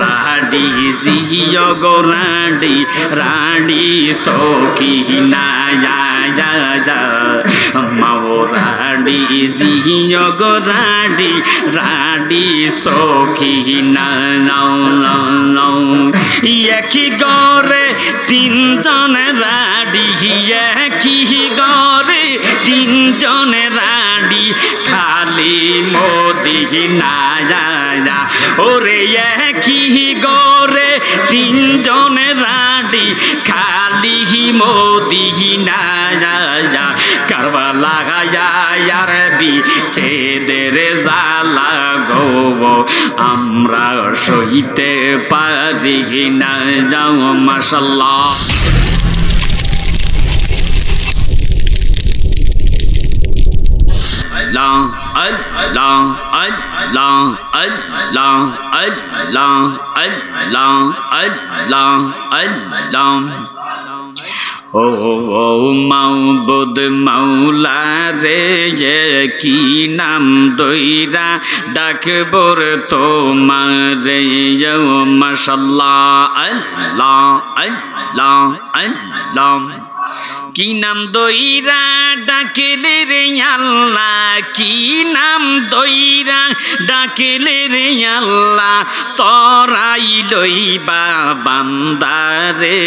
Ruddy জিও গো রাডি রাডি সখী না যা মাও রাডি জিও গো রাডি রাডি সখী না একই গরে তিনজন রাডি একই গরে তিনজন রাডি মদিনা যা ওরে কি গরে তিনজন রাডি খালি মদিনা যা কারবালা বি বিচ্ছেদের জালা গো আমরা সইতে পারি না। যাও মাসাল্লাহ un, long, un, long, un, long, un, long. ও মাউবুদ মাওলা রে যে কি নাম দইরা ডাকবর তোমারে ও মাশাল্লাহ আল্লাহ আল্লাহ আল্লাহ কি নাম দইরা ডাকেলে রে আল্লাহ, কি নাম দইরা? ডাকেলে রে আল্লাহ, তরাই লইবা বান্দারে,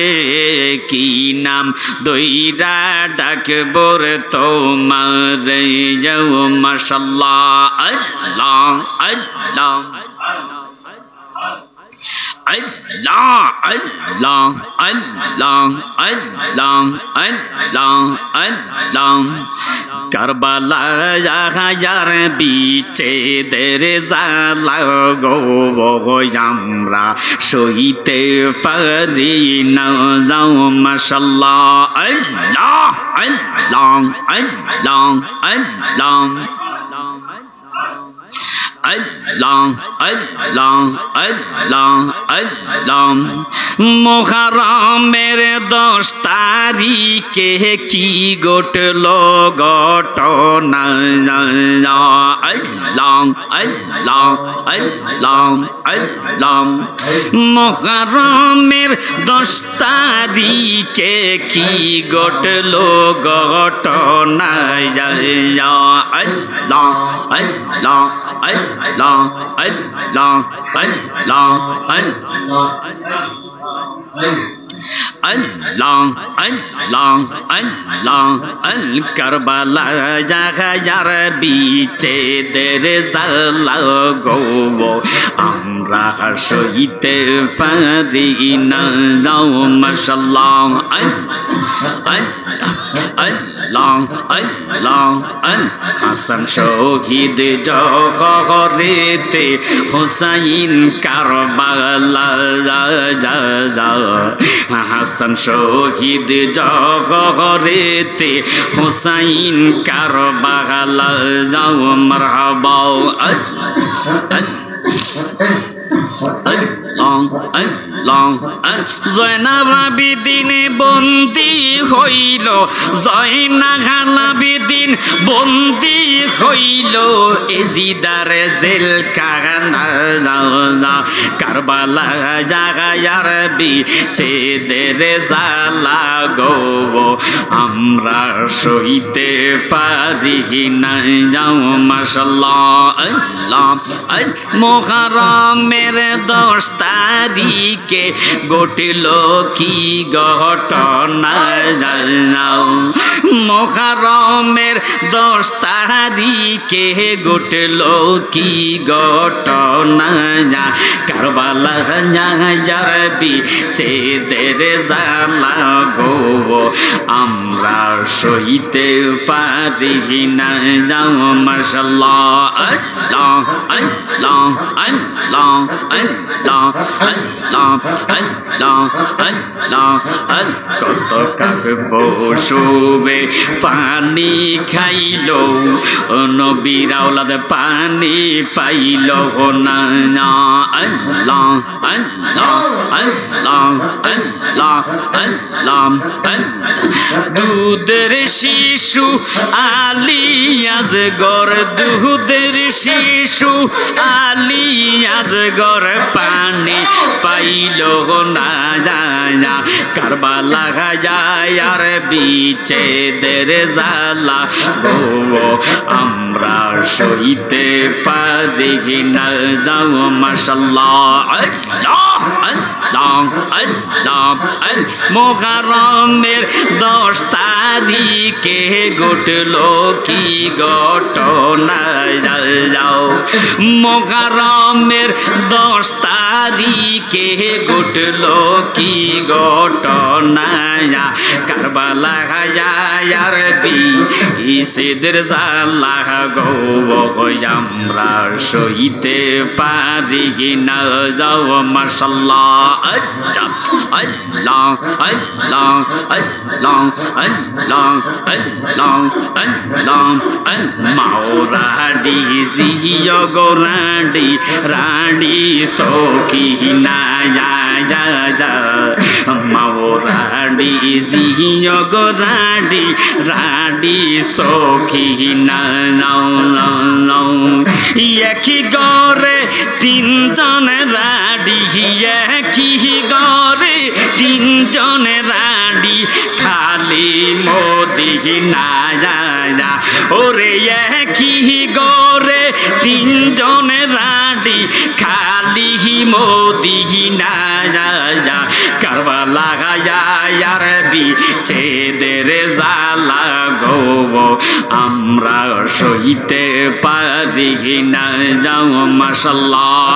কি নাম দইরা? ডাকবর তোমারে, যাও মাশাল্লাহ, আল্লাহ আল্লাহ। Allah, Allah, Allah, Allah, Allah, Allah. Karbala যার বিচে দের গো আমরা সইতে পারি না যাও মাসাল্লাহ আল্লাহ আল্লাহ আল্লাহ আল্লাহ আল্লাহ আল্লাহ আল্লাহ আল্লাহ মোহারমের দশ তারিখে কি গোটল ঘটনা মোহারমের দশ তারিখে কি গোটল ঘটনা আল্লাহ আল্লাহ আল্লাহ Allah, Allah, আল কারবালা জাগায়ার বিচে দের জালা গো আমরা সইতে পারি না দাও মাশাল্লাহ আল্লাহ আল্লাহ আল হাসান শহীদ জহরেতে হুসাইন কারবালা হাসান শহীদ জহরেতে হুসাইন কারবালা যাও লং লং দিনে বন্দী হইল জয়না খালা বন্দি হইল এজিদার জেল কানা কারবালা জাগায়ার বিছেদের জালা গো। আমরা সইতে পারি না যাও মাসাল্লাহ মোহরমের দশ তারিখে ঘটিল কি ঘটনা? নাও মহারমের দশ তারিখে ঘটল কি ঘটনা? কারবালা যাবি চেদের জালা গো আমরা সইতে পারি না। যাও মশলা আল্লাহ আল্লাহ আল্লাহ আল্লাহ আল্লাহ আল্লাহ আল্লাহ কত কার পশুবে পানি খাইল নবীর আওলাদ পানি পাইল না দুধের শিশু আলিয়াজ গর দুধের শিশু আলিয়াজ গর পানি পাইল না কারবালা যায় আর বিচে দের জালা গো, আমরা সইতে পারি না যাও মাশাল্লাহ, আল্লাহ আল্লাহ আল্লাহ আল মোহরমের দশ তারিখে ঘটলো কি ঘটনা যাও মোহরমের দশ তারিখে ঘটল কি ঘটনা কারবালা হায়ার বি ইসেদের জালা গো আমরা সইতে পারি না যাও, মাশাল্লাহ, আল্লাহ আল্লাহ আল্লাহ আল্লাহ আল্লাহ আল্লাহ আল্লাহ, মাওরা ডি জিয় গো রাডি রাডি সখী না যা যা। যা মাওরা ডি জিয় গো রাডি রাডি সখী নাও নাও একই গরে তিনজন রাডি একই গরে তিনজন রাডি খালি মোদি, না ওরে একই গরে তিনজন রাডি দিহি মোদিহি না কারবালা গায়ার বিচে দেরে জালা গৌব। আমরা সইতে পারি না, যাও মাসাল্লাহ